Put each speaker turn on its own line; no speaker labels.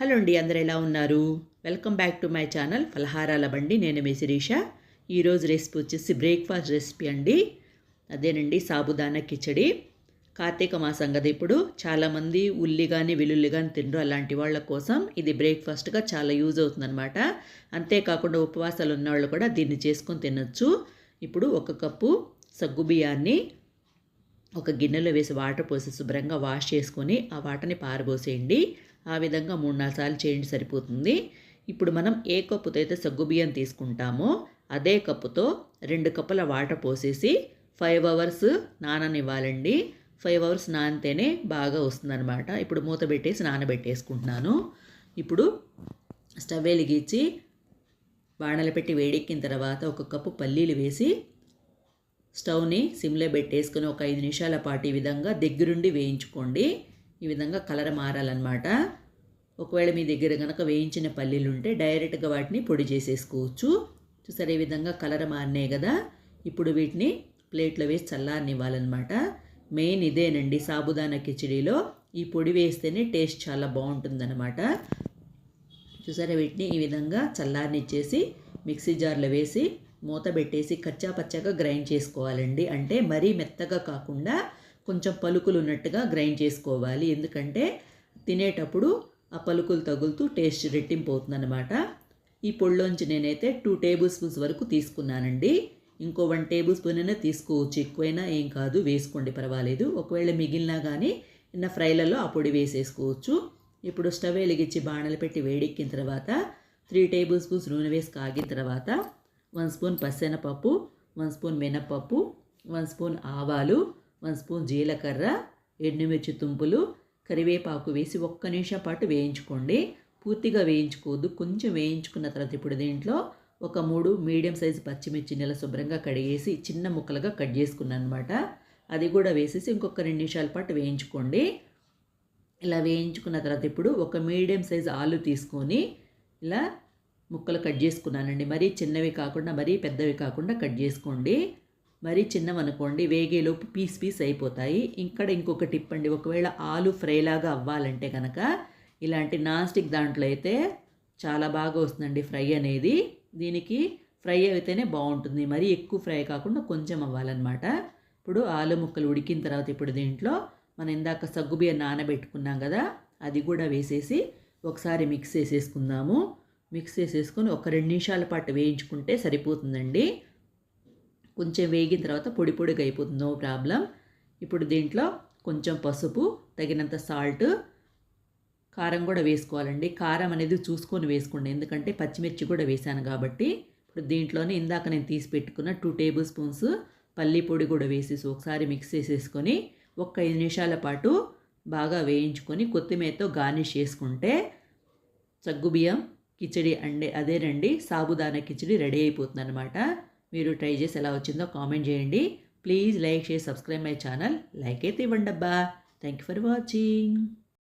Hello అండి అందరు ఎలా ఉన్నారు? Welcome back to my channel ఫలహారాల బండి. నేను మీ శిరీష. ఈరోజు రెసిపీ వచ్చేసి బ్రేక్ఫాస్ట్ రెసిపీ అండి. అదేనండి సాబుదానా కిచడి. కార్తీక మాసం కదా ఇప్పుడు. చాలామంది ఉల్లి కానీ వెల్లుల్లి కానీ తినరు అలాంటి వాళ్ళ కోసం. ఇది బ్రేక్ఫాస్ట్గా చాలా యూజ్ అవుతుందన్నమాట. అంతేకాకుండా ఉపవాసాలు ఉన్న వాళ్ళు కూడా దీన్ని చేసుకొని తినొచ్చు. ఇప్పుడు ఒక కప్పు సగ్గు బియ్యాన్ని ఒక గిన్నెలో వేసి వాటర్ పోసి శుభ్రంగా వాష్ చేసుకొని ఆ వాటర్ని పారబోసేయండి. ఆ విధంగా మూడు నాలుగు సార్లు చేయండి సరిపోతుంది. ఇప్పుడు మనం ఏ కప్పుతో అయితే సగ్గుబియ్యం తీసుకుంటామో అదే కప్పుతో రెండు కప్పుల వాటర్ పోసేసి ఫైవ్ అవర్స్ నాననివ్వాలండి. ఫైవ్ అవర్స్ నానితేనే బాగా వస్తుందన్నమాట. ఇప్పుడు మూత పెట్టేసి నానబెట్టేసుకుంటున్నాను. ఇప్పుడు స్టవ్ వెలిగించి బాణలు పెట్టి వేడెక్కిన తర్వాత ఒక కప్పు పల్లీలు వేసి స్టవ్ని సిమ్లో పెట్టేసుకుని ఒక ఐదు నిమిషాల పాటు ఈ విధంగా దగ్గరుండి వేయించుకోండి. ఈ విధంగా కలర్ మారాలన్నమాట. ఒకవేళ మీ దగ్గర కనుక వేయించిన పల్లీలు ఉంటే డైరెక్ట్గా వాటిని పొడి చేసేసుకోవచ్చు. చూసారు ఈ విధంగా కలర్ మారినాయి కదా? ఇప్పుడు వీటిని ప్లేట్లో వేసి చల్లారనివ్వాలన్నమాట. మెయిన్ ఇదేనండి సాబుదానా కిచడీలో. ఈ పొడి వేస్తేనే టేస్ట్ చాలా బాగుంటుందన్నమాట. చూసారా వీటిని ఈ విధంగా చల్లారనిచ్చేసి మిక్సీ జార్లో వేసి మూత పెట్టేసి కచ్చా పచ్చగా గ్రైండ్ చేసుకోవాలండి. అంటే మరీ మెత్తగా కాకుండా కొంచెం పలుకులు ఉన్నట్టుగా గ్రైండ్ చేసుకోవాలి. ఎందుకంటే తినేటప్పుడు ఆ పలుకులు తగులుతూ టేస్ట్ రెట్టింపు అవుతుందన్నమాట ఈ పొడిలోంచి నేనైతే టూ టేబుల్ స్పూన్స్ వరకు తీసుకున్నానండి. ఇంకో వన్ టేబుల్ స్పూన్ అయినా తీసుకోవచ్చు. ఎక్కువైనా ఏం కాదు వేసుకోండి పర్వాలేదు. ఒకవేళ మిగిలినా కానీ నిన్న ఫ్రైలలో ఆ పొడి వేసేసుకోవచ్చు. ఇప్పుడు స్టవ్ వెలిగించి బాణలు పెట్టి వేడెక్కిన తర్వాత త్రీ టేబుల్ స్పూన్స్ నూనె వేసి కాగిన తర్వాత వన్ స్పూన్ పసెనపప్పు వన్ స్పూన్ మినప్పప్పు వన్ స్పూన్ ఆవాలు వన్ స్పూన్ జీలకర్ర ఎండుమిర్చి తుంపులు కరివేపాకు వేసి ఒక్క నిమిషం పాటు వేయించుకోండి. పూర్తిగా వేయించుకోవద్దు. కొంచెం వేయించుకున్న తర్వాత ఇప్పుడు దీంట్లో ఒక మూడు మీడియం సైజు పచ్చిమిర్చి నెల శుభ్రంగా కడిగేసి చిన్న ముక్కలుగా కట్ చేసుకున్నాను అనమాట అది కూడా వేసేసి ఇంకొక రెండు నిమిషాల పాటు వేయించుకోండి. ఇలా వేయించుకున్న తర్వాత ఇప్పుడు ఒక మీడియం సైజు ఆలు తీసుకొని ఇలా ముక్కలు కట్ చేసుకున్నానండి. మరీ చిన్నవి కాకుండా మరీ పెద్దవి కాకుండా కట్ చేసుకోండి. మరీ చిన్నవనుకోండి వేగేలోపు పీస్ పీస్ అయిపోతాయి. ఇక్కడ ఇంకొక టిప్ అండి ఒకవేళ ఆలు ఫ్రైలాగా అవ్వాలంటే కనుక ఇలాంటి నాన్ స్టిక్ దాంట్లో అయితే చాలా బాగా వస్తుందండి ఫ్రై అనేది. దీనికి ఫ్రై అయితేనే బాగుంటుంది. మరీ ఎక్కువ ఫ్రై కాకుండా కొంచెం అవ్వాలన్నమాట. ఇప్పుడు ఆలు ముక్కలు ఉడికిన తర్వాత ఇప్పుడు దీంట్లో మనం ఇందాక సగ్గుబియ్యం నానబెట్టుకున్నాం కదా అది కూడా వేసేసి ఒకసారి మిక్స్ చేసేసుకుందాము. మిక్స్ చేసేసుకొని ఒక రెండు నిమిషాల పాటు వేయించుకుంటే సరిపోతుందండి. కొంచెం వేగిన తర్వాత పొడి పొడిగా అయిపోతుంది. నో ప్రాబ్లం ఇప్పుడు దీంట్లో కొంచెం పసుపు తగినంత సాల్ట్ కారం కూడా వేసుకోవాలండి. కారం అనేది చూసుకొని వేసుకోండి. ఎందుకంటే పచ్చిమిర్చి కూడా వేసాను కాబట్టి. ఇప్పుడు దీంట్లోనే ఇందాక నేను తీసి పెట్టుకున్న టూ టేబుల్ స్పూన్స్ పల్లి పొడి కూడా వేసేసి ఒకసారి మిక్స్ చేసేసుకొని ఒక ఐదు నిమిషాల పాటు బాగా వేయించుకొని కొత్తిమీరతో గార్నిష్ చేసుకుంటే సగ్గుబియ్యం కిచడి అండే అదేనండి సాబుదానా కిచడి రెడీ అయిపోతుంది అనమాట మీరు ట్రై చేసి ఎలా వచ్చిందో కామెంట్ చేయండి. Please like share subscribe my channel like అయితే ఇవ్వండి అబ్బా. Thank you for watching